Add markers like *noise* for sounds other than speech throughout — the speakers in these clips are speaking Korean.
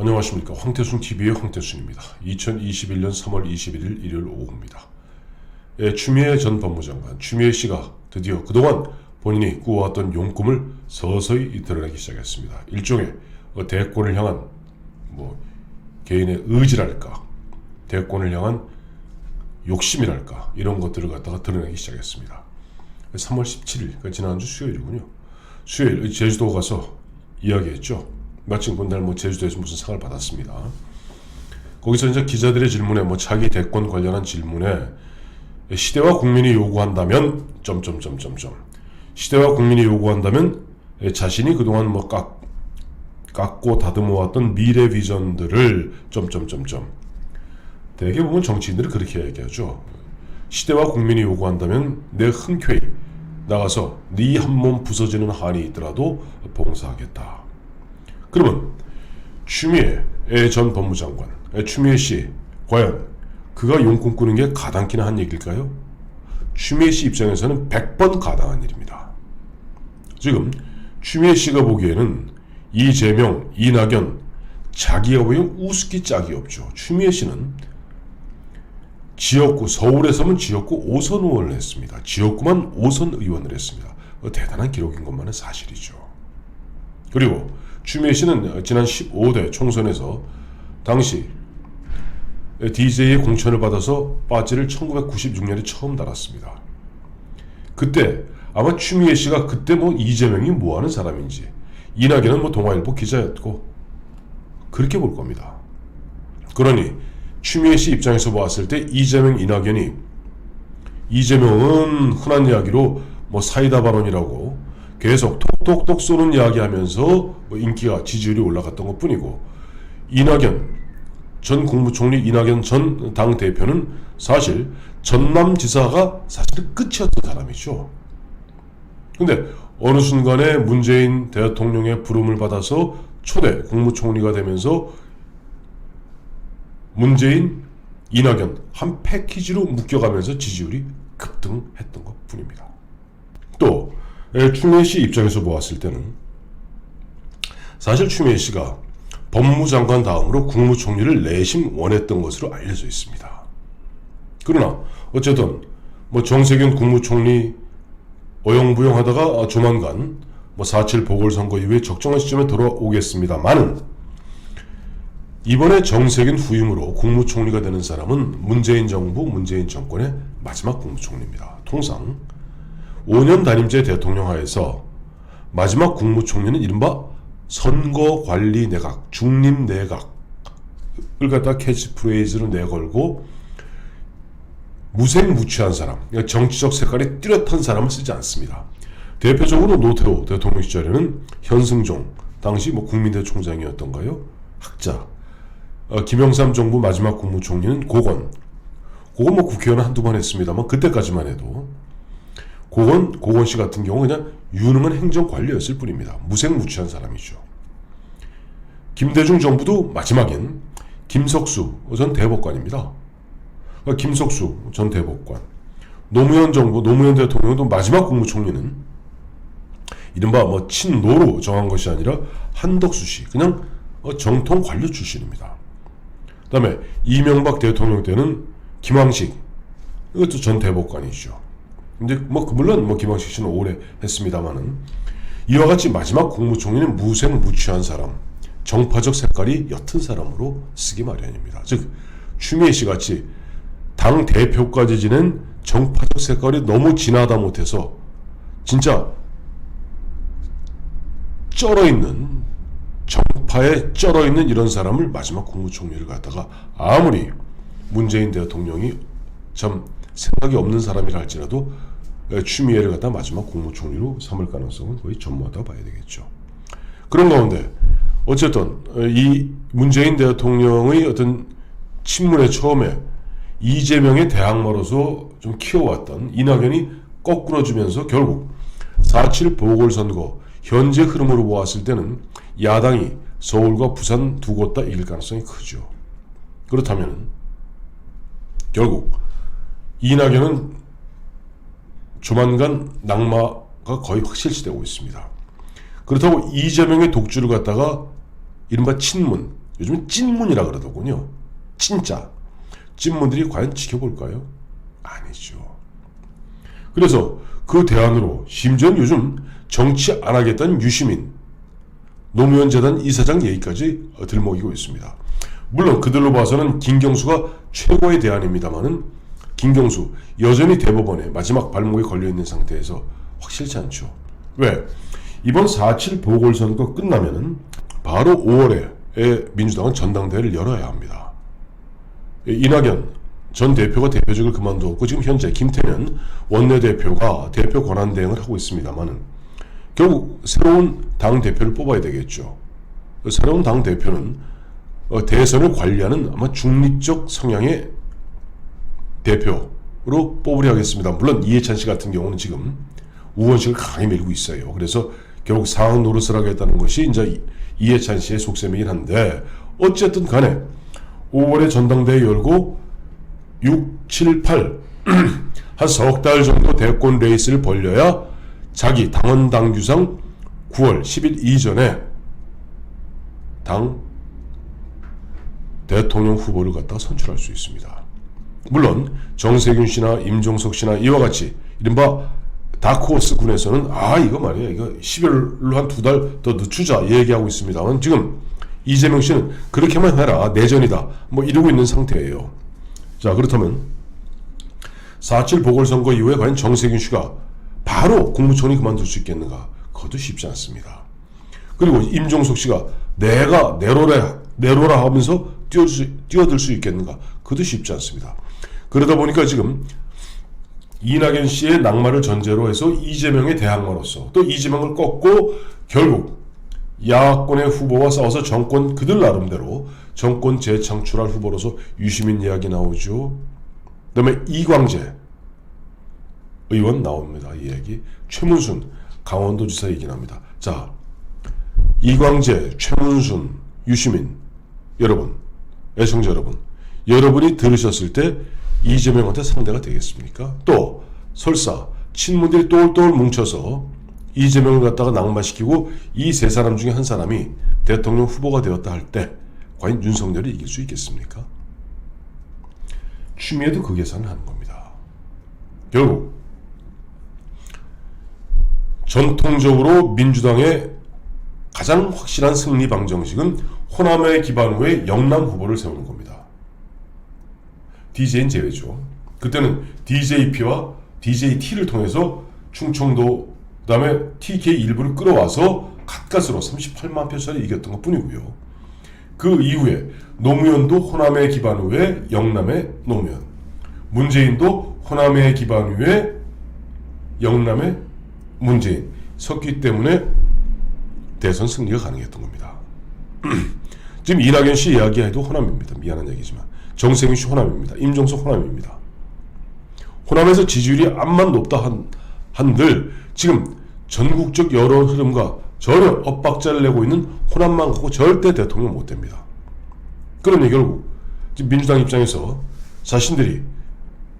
안녕하십니까 황태순 TV의 황태순입니다. 2021년 3월 21일 일요일 오후입니다. 예, 추미애 전 법무장관 추미애 씨가 드디어 그동안 본인이 꾸어왔던 용꿈을 서서히 드러내기 시작했습니다. 일종의 어, 대권을 향한 뭐 개인의 의지랄까, 대권을 향한 욕심이랄까 이런 것들을 갖다가 드러내기 시작했습니다. 3월 17일, 그러니까 지난주 수요일이군요. 수요일 제주도 가서 이야기했죠. 마침 그날 뭐 제주도에서 무슨 상을 받았습니다. 거기서 이제 기자들의 질문에 뭐 차기 대권 관련한 질문에 시대와 국민이 요구한다면 점점점점점 시대와 국민이 요구한다면 자신이 그동안 뭐 깎, 깎고 다듬어왔던 미래 비전들을 점점점점 대개 보면 정치인들은 그렇게 얘기하죠. 시대와 국민이 요구한다면 내 흔쾌히 나가서 네 한 몸 부서지는 한이 있더라도 봉사하겠다. 그러면 추미애 전 법무장관 추미애 씨 과연 그가 용꿈 꾸는 게 가당키나 한 얘기일까요? 추미애 씨 입장에서는 100번 가당한 일입니다. 지금 추미애 씨가 보기에는 이재명, 이낙연 자기가 보기엔 우습기 짝이 없죠. 추미애 씨는 지역구 서울에서만 지역구 5선 의원을 했습니다. 지역구만 5선 의원을 했습니다. 어, 대단한 기록인 것만은 사실이죠. 그리고 추미애 씨는 지난 15대 총선에서 당시 DJ의 공천을 받아서 빠지를 1996년에 처음 달았습니다. 그때 아마 추미애 씨가 그때 뭐 이재명이 뭐 하는 사람인지 이낙연은 뭐 동아일보 기자였고 그렇게 볼 겁니다. 그러니 추미애 씨 입장에서 보았을 때 이재명 이낙연이 이재명은 흔한 이야기로 뭐 사이다 발언이라고 계속 톡톡톡 쏘는 이야기 하면서 뭐 인기가 지지율이 올라갔던 것 뿐이고 이낙연 전 국무총리 이낙연 전 당 대표는 사실 전남지사가 사실 끝이었던 사람이죠. 근데 어느 순간에 문재인 대통령의 부름을 받아서 초대 국무총리가 되면서 문재인, 이낙연 한 패키지로 묶여가면서 지지율이 급등했던 것 뿐입니다. 또 추미애 씨 입장에서 보았을 때는 사실 추미애 씨가 법무장관 다음으로 국무총리를 내심 원했던 것으로 알려져 있습니다. 그러나 어쨌든 뭐 정세균 국무총리 어영부영하다가 조만간 뭐4.7 보궐선거 이후에 적정한 시점에 돌아오겠습니다만은 이번에 정세균 후임으로 국무총리가 되는 사람은 문재인 정부, 문재인 정권의 마지막 국무총리입니다. 통상 5년 단임제 대통령 하에서 마지막 국무총리는 이른바 선거관리 내각, 중립 내각을 갖다 캐치프레이즈로 내걸고 무색무취한 사람, 그러니까 정치적 색깔이 뚜렷한 사람을 쓰지 않습니다. 대표적으로 노태우 대통령 시절에는 현승종, 당시 뭐 국민대 총장이었던가요? 학자. 어, 김영삼 정부 마지막 국무총리는 고건. 고건 뭐 국회의원 한두 번 했습니다만 그때까지만 해도 고건 고건 씨 같은 경우 그냥 유능한 행정관리였을 뿐입니다. 무색무취한 사람이죠. 김대중 정부도 마지막엔 김석수 전 대법관입니다. 그러니까 김석수 전 대법관, 노무현 정부 노무현 대통령도 마지막 국무총리는 이른바 뭐 친노로 정한 것이 아니라 한덕수 씨 그냥 어, 정통 관료 출신입니다. 그다음에 이명박 대통령 때는 김황식 이것도 전 대법관이죠. 근데 뭐 물론 뭐 김황식 씨는 오래 했습니다만은 이와 같이 마지막 국무총리는 무색무취한 사람, 정파적 색깔이 옅은 사람으로 쓰기 마련입니다. 즉 추미애 씨 같이 당 대표까지 지낸 정파적 색깔이 너무 진하다 못해서 진짜 쩔어 있는 정파에 쩔어 있는 이런 사람을 마지막 국무총리를 갖다가 아무리 문재인 대통령이 참 생각이 없는 사람이라 할지라도 추미애를 갖다 마지막 국무총리로 삼을 가능성은 거의 전무하다고 봐야 되겠죠. 그런 가운데 어쨌든 이 문재인 대통령의 어떤 친문의 처음에 이재명의 대항마로서 좀 키워왔던 이낙연이 거꾸로주면서 결국 4.7 보궐선거 현재 흐름으로 보았을 때는 야당이 서울과 부산 두 곳 다 이길 가능성이 크죠. 그렇다면 결국 이낙연은 조만간 낙마가 거의 확실시되고 있습니다. 그렇다고 이재명의 독주를 갖다가 이른바 친문, 요즘은 찐문이라 그러더군요. 진짜. 찐문들이 과연 지켜볼까요? 아니죠. 그래서 그 대안으로 심지어 요즘 정치 안 하겠다는 유시민, 노무현 재단 이사장 얘기까지 들먹이고 있습니다. 물론 그들로 봐서는 김경수가 최고의 대안입니다만은 김경수 여전히 대법원에 마지막 발목에 걸려 있는 상태에서 확실치 않죠. 왜? 이번 4.7 보궐선거 끝나면은 바로 5월에 민주당은 전당대회를 열어야 합니다. 이낙연 전 대표가 대표직을 그만두었고 지금 현재 김태년 원내대표가 대표 권한 대행을 하고 있습니다만은 결국 새로운 당 대표를 뽑아야 되겠죠. 새로운 당 대표는 어, 대선을 관리하는 아마 중립적 성향의 대표로 뽑으려 하겠습니다. 물론 이해찬 씨 같은 경우는 지금 우원식을 강하게 밀고 있어요. 그래서 결국 상황 노릇을 하겠다는 것이 이제 이- 이해찬 씨의 속셈이긴 한데 어쨌든 간에 5월에 전당대회 열고 6, 7, 8 한 석 달 정도 대권 레이스를 벌려야 자기 당원 당규상 9월 10일 이전에 당 대통령 후보를 갖다가 선출할 수 있습니다. 물론 정세균 씨나 임종석 씨나 이와 같이 이른바 다크호스 군에서는 아 이거 말이야 이거 11월로 한 두 달 더 늦추자 얘기하고 있습니다만 지금 이재명 씨는 그렇게만 해라 내전이다 뭐 이러고 있는 상태예요. 자 그렇다면 4.7 보궐선거 이후에 과연 정세균 씨가 바로 국무총리 그만둘 수 있겠는가 그것도 쉽지 않습니다. 그리고 임종석 씨가 내가 내로라 내로라 하면서 뛰어들 수 있겠는가 그것도 쉽지 않습니다. 그러다 보니까 지금 이낙연 씨의 낙마를 전제로 해서 이재명의 대항마로서 또 이재명을 꺾고 결국 야권의 후보와 싸워서 정권 그들 나름대로 정권 재창출할 후보로서 유시민 이야기 나오죠. 그 다음에 이광재 의원 나옵니다. 이 얘기. 최문순 강원도지사 얘기 나옵니다. 자, 이광재, 최문순, 유시민 여러분, 애청자 여러분, 여러분이 들으셨을 때 이재명한테 상대가 되겠습니까? 또 설사 친문들이 똘똘 뭉쳐서 이재명을 갖다가 낙마시키고 이 세 사람 중에 한 사람이 대통령 후보가 되었다 할 때 과연 윤석열이 이길 수 있겠습니까? 추미애도 그 계산을 하는 겁니다. 결국 전통적으로 민주당의 가장 확실한 승리 방정식은 호남에 기반 후에 영남 후보를 세우는 겁니다. DJ는 제외죠. 그때는 DJP와 DJT를 통해서 충청도 그다음에 TK 일부를 끌어와서 가까스로 38만 표차를 이겼던 것 뿐이고요. 그 이후에 노무현도 호남에 기반 후에 영남의 노무현, 문재인도 호남에 기반 후에 영남의 문재인 섰기 때문에 대선 승리가 가능했던 겁니다. *clears throat* 지금 이낙연 씨 이야기해도 호남입니다. 미안한 얘기지만 정세균 씨 호남입니다. 임종석 호남입니다. 호남에서 지지율이 암만 높다 한, 한들 지금 전국적 여론 흐름과 전혀 엇박자를 내고 있는 호남만 갖고 절대 대통령 못 됩니다. 그러니 결국 지금 민주당 입장에서 자신들이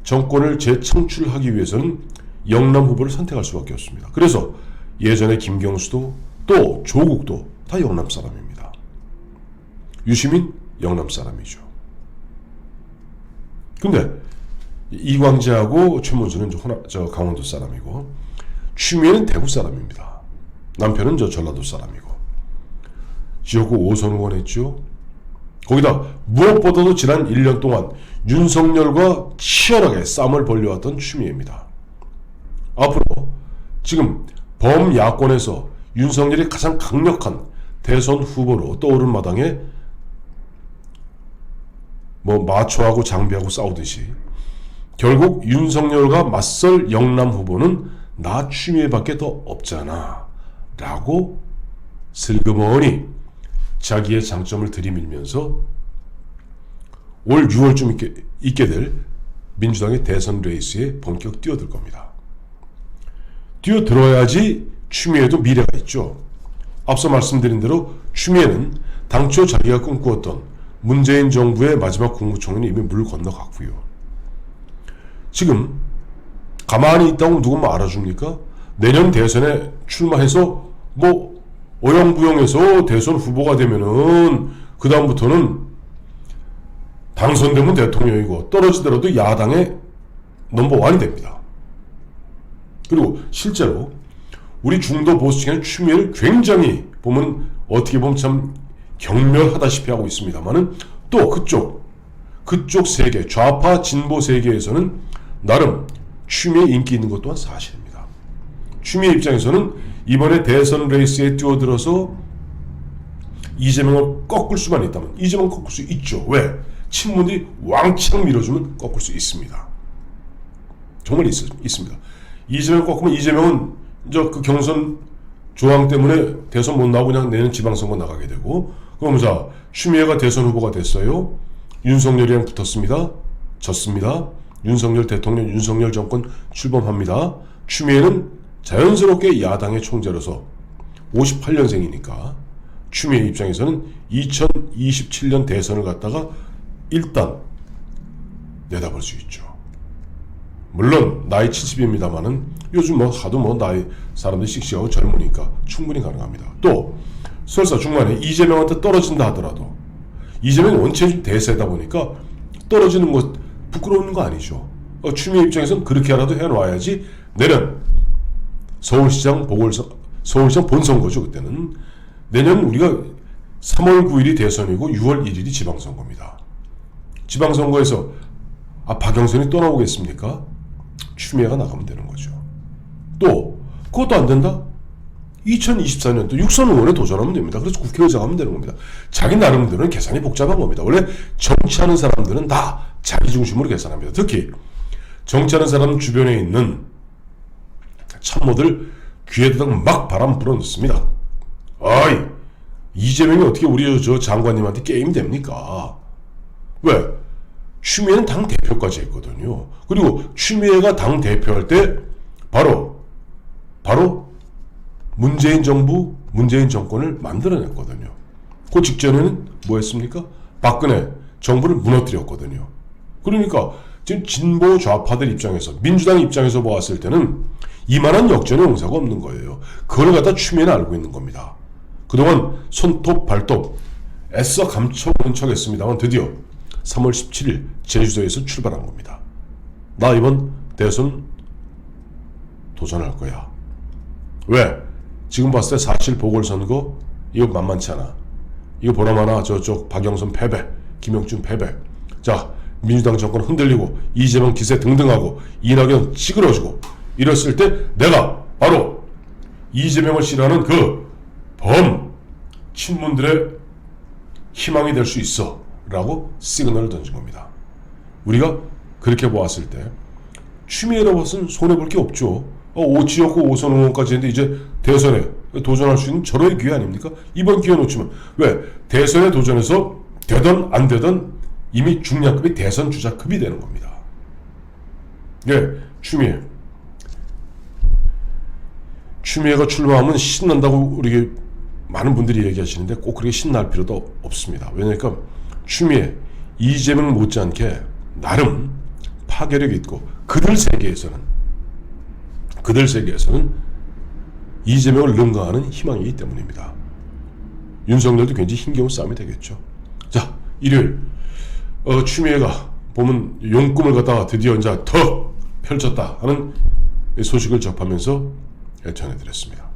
정권을 재창출하기 위해서는 영남 후보를 선택할 수밖에 없습니다. 그래서 예전에 김경수도 또 조국도 다 영남 사람입니다. 유시민 영남 사람이죠. 근데 이광재하고 최문수는 저, 호남, 저 강원도 사람이고 추미애는 대구 사람입니다. 남편은 저 전라도 사람이고 지역구 5선 의원했죠. 거기다 무엇보다도 지난 1년 동안 윤석열과 치열하게 싸움을 벌려왔던 추미애입니다. 앞으로 지금 범야권에서 윤석열이 가장 강력한 대선 후보로 떠오른 마당에 뭐 마초하고 장비하고 싸우듯이 결국 윤석열과 맞설 영남 후보는 나 추미애밖에 더 없잖아 라고 슬그머니 자기의 장점을 들이밀면서 올 6월쯤 있게, 있게 될 민주당의 대선 레이스에 본격 뛰어들 겁니다. 뛰어들어야지 추미애도 미래가 있죠. 앞서 말씀드린 대로 추미애는 당초 자기가 꿈꾸었던 문재인 정부의 마지막 국무총리는 이미 물 건너갔고요. 지금 가만히 있다고 누구 뭐 알아줍니까? 내년 대선에 출마해서 뭐 어영부영해서 대선 후보가 되면은 그 다음부터는 당선되면 대통령이고 떨어지더라도 야당의 넘버원이 됩니다. 그리고 실제로 우리 중도 보수층의 추미애를 굉장히 보면 어떻게 보면 참 경멸하다시피 하고 있습니다만은 또 그쪽 그쪽 세계 좌파 진보 세계에서는 나름 추미애 인기 있는 것 또한 사실입니다. 추미애 입장에서는 이번에 대선 레이스에 뛰어들어서 이재명을 꺾을 수만 있다면 이재명 꺾을 수 있죠. 왜? 친문들이 왕창 밀어주면 꺾을 수 있습니다. 정말 있, 있습니다. 이재명 꺾으면 이재명은 저그 경선 조항 때문에 대선 못 나오고 그냥 내년 지방선거 나가게 되고 자 추미애가 대선 후보가 됐어요. 윤석열이랑 붙었습니다. 졌습니다. 윤석열 대통령 윤석열 정권 출범합니다. 추미애는 자연스럽게 야당의 총재로서 58년생이니까 추미애 입장에서는 2027년 대선을 갖다가 일단 내다볼 수 있죠. 물론 나이 70입니다만은 요즘 뭐 하도 뭐 나이 사람들이 씩씩하고 젊으니까 충분히 가능합니다. 또 설사 중간에 이재명한테 떨어진다 하더라도 이재명이 원체 좀 대세다 보니까 떨어지는 것 부끄러운 거 아니죠. 어, 추미애 입장에서는 그렇게라도 해놔야지 내년 서울시장 보궐선 서울시장 본선거죠 그때는 내년 우리가 3월 9일이 대선이고 6월 1일이 지방선거입니다. 지방선거에서 아 박영선이 떠나오겠습니까? 추미애가 나가면 되는 거죠. 또 그것도 안 된다? 2024년도 육선 의원에 도전하면 됩니다. 그래서 국회의장 하면 되는 겁니다. 자기 나름대로는 계산이 복잡한 겁니다. 원래 정치하는 사람들은 다 자기 중심으로 계산합니다. 특히 정치하는 사람 주변에 있는 참모들 귀에다가 막 바람 불어넣습니다. 아이 이재명이 어떻게 우리 저 장관님한테 게임 됩니까? 왜? 추미애는 당 대표까지 했거든요. 그리고 추미애가 당 대표할 때 바로 바로 문재인 정부, 문재인 정권을 만들어냈거든요. 그 직전에는 뭐 했습니까? 박근혜 정부를 무너뜨렸거든요. 그러니까 지금 진보 좌파들 입장에서 민주당 입장에서 보았을 때는 이만한 역전의 용사가 없는 거예요. 그걸 갖다 추미애는 알고 있는 겁니다. 그동안 손톱 발톱 애써 감춰보는 척했습니다만 드디어 3월 17일 제주도에서 출발한 겁니다. 나 이번 대선 도전할 거야. 왜? 지금 봤을 때 사실 보궐선거 이거 만만치 않아. 이거 보나마나 저쪽 박영선 패배, 김영준 패배. 자 민주당 정권 흔들리고 이재명 기세 등등하고 이낙연 찌그러지고 이랬을 때 내가 바로 이재명을 싫어하는 그 범 친문들의 희망이 될 수 있어 라고 시그널을 던진 겁니다. 우리가 그렇게 보았을 때 추미애로 봐서는 손해볼 게 없죠. 어, 오치였고 오선 의원까지 했는데 이제 대선에 도전할 수 있는 절호의 기회 아닙니까? 이번 기회 놓치면 왜 대선에 도전해서 되든 안 되든 이미 중량급이 대선 주자급이 되는 겁니다. 예, 추미애. 추미애가 출마하면 신난다고 우리 많은 분들이 얘기하시는데 꼭 그렇게 신날 필요도 없습니다. 왜냐니까 추미애, 이재명 못지않게 나름 파괴력 있고 그들 세계에서는 그들 세계에서는 이재명을 능가하는 희망이 있기 때문입니다. 윤석열도 굉장히 힘겨운 싸움이 되겠죠. 자, 일요일 어, 추미애가 보면 용꿈을 갖다가 드디어 이제 더 펼쳤다 하는 소식을 접하면서 전해드렸습니다.